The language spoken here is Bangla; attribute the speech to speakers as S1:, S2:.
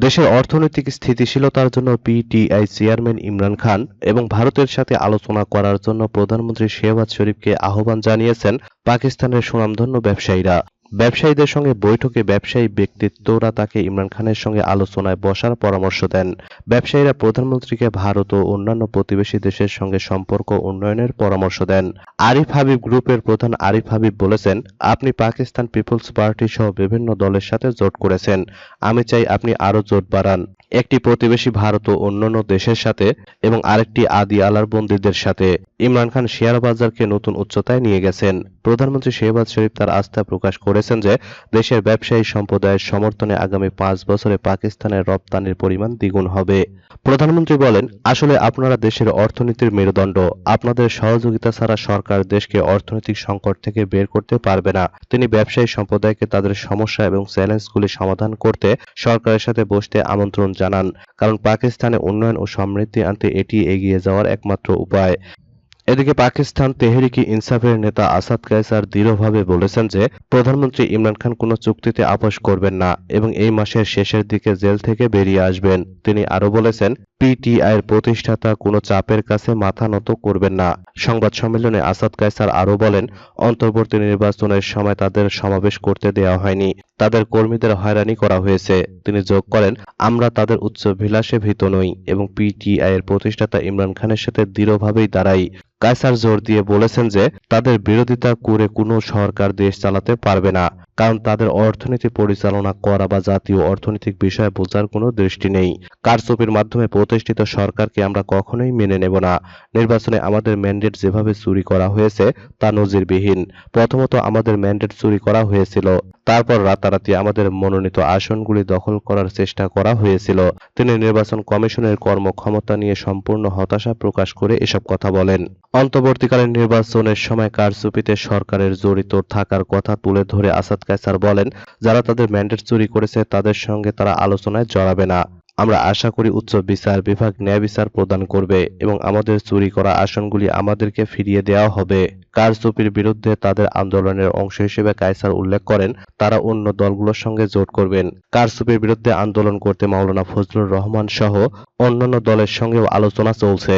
S1: দেশের অর্থনৈতিক স্থিতিশীলতার জন্য পিটিআই চেয়ারম্যান ইমরান খান এবং ভারতের সাথে আলোচনা করার জন্য প্রধানমন্ত্রী শেহবাজ শরীফকে আহ্বান জানিয়েছেন পাকিস্তানের সুনামধন্য ব্যবসায়ীরা। ব্যবসায়ীদের সঙ্গে বৈঠকে ব্যবসায়ী ব্যক্তিত্বরা তাকে ইমরান খানের সঙ্গে আলোচনায় বসার পরামর্শ দেন। ব্যবসায়ীরা প্রধানমন্ত্রীকে ভারত ও অন্যান্য প্রতিবেশী দেশের সঙ্গে সম্পর্ক উন্নয়নের পরামর্শ দেন। আরিফ হাবিব গ্রুপের প্রধান আরিফ হাবিব বলেছেন, আপনি পাকিস্তান পিপলস পার্টি সহ বিভিন্ন দলের সাথে জোট করেছেন। আমি চাই আপনি আরও জোট বাড়ান। একটি প্রতিবেশী ভারত ও অন্যান্য দেশের সাথে এবং আরেকটি আদি আলার বন্দীদের সাথে। ইমরান খান শেয়ার বাজারকে নতুন উচ্চতায় নিয়ে গেছেন। প্রধানমন্ত্রী শেহবাজ শরীফ তার আস্থা প্রকাশ করেছেন যে দেশের ব্যবসায়ী সম্প্রদায়ের সমর্থনে আগামী পাঁচ বছরে পাকিস্তানের রপ্তানির পরিমাণ দ্বিগুণ হবে। প্রধানমন্ত্রী বলেন, আসলে আপনারা দেশের অর্থনীতির মেরুদণ্ড। আপনাদের সহযোগিতা ছাড়া সরকার দেশকে অর্থনৈতিক সংকট থেকে বের করতে পারবে না। তিনি ব্যবসায়ী সম্প্রদায়কে তাদের সমস্যা এবং চ্যালেঞ্জগুলি সমাধান করতে সরকারের সাথে বসতে আমন্ত্রণ জানান। কারণ পাকিস্তানে উন্নয়ন ও সমৃদ্ধি আনতে এটি এগিয়ে যাওয়ার একমাত্র উপায়। এদিকে পাকিস্তান তেহরিকি ইনসাফের নেতা আসাদ কায়সার দৃঢ়ভাবে বলেছেন যে, প্রধানমন্ত্রী ইমরান খান কোনো চুক্তিতে আপোষ করবেন না এবং এই মাসের শেষের দিকে জেল থেকে বেরিয়ে আসবেন। তিনি আরও বলেছেন পিটিআইয়ের প্রতিষ্ঠাতা কোনো চাপের কাছে মাথা নত করবেন না। সংবাদ সম্মেলনে আসাদ কায়সার আরও বলেন, অন্তর্বর্তী নির্বাচনের সময় তাদের সমাবেশ করতে দেওয়া হয়নি। তাদের কর্মীদের হয়রানি করা হয়েছে। তিনি যোগ করেন, আমরা তাদের উচ্চ বিলাসে ভীত নই এবং পিটিআই এর প্রতিষ্ঠাতা ইমরান খানের সাথে দৃঢ়ভাবেই দাঁড়াই। কায়সার জোর দিয়ে বলেছেন যে, তাদের বিরোধিতা করে কোনো সরকার দেশ চালাতে পারবে না। কারণ তাদের অর্থনীতি পরিচালনা করা বা জাতীয় অর্থনৈতিক বিষয়ে বোঝার কোনো দৃষ্টি নেই। কারচুপির মাধ্যমে প্রতিষ্ঠিত সরকারকে আমরা কখনোই মেনে নেব না। নির্বাচনে আমাদের ম্যান্ডেট যেভাবে চুরি করা হয়েছে, তা নজিরবিহীন। প্রথমত আমাদের ম্যান্ডেট চুরি করা হয়েছিল। তারপর রাতারাতি আমাদের মনোনীত আসনগুলি দখল করার চেষ্টা করা হয়েছিল। তিনি নির্বাচন কমিশনের কর্মক্ষমতা নিয়ে সম্পূর্ণ হতাশা প্রকাশ করে এসব কথা বলেন। অন্তর্বর্তীকালীন নির্বাচনের সময় কারচুপিতে সরকারের জড়িত থাকার কথা তুলে ধরে আসাদ কায়সার বলেন, যারা তাদের ম্যান্ডেট চুরি করেছে, তাদের সঙ্গে তারা আলোচনায় জড়াবে না। আমরা আশা করি উচ্চ বিচার বিভাগ ন্যায় বিচার প্রদান করবে এবং আমাদের চুরি করা আসনগুলি আমাদেরকে ফিরিয়ে দেওয়া হবে। কারচুপির বিরুদ্ধে তাদের আন্দোলনের অংশ হিসেবে কায়সার উল্লেখ করেন, তারা অন্য দলগুলোর সঙ্গে জোট করবেন। কারচুপির বিরুদ্ধে আন্দোলন করতে মাওলানা ফজলুর রহমান সহ অন্যান্য দলের সঙ্গেও আলোচনা চলছে।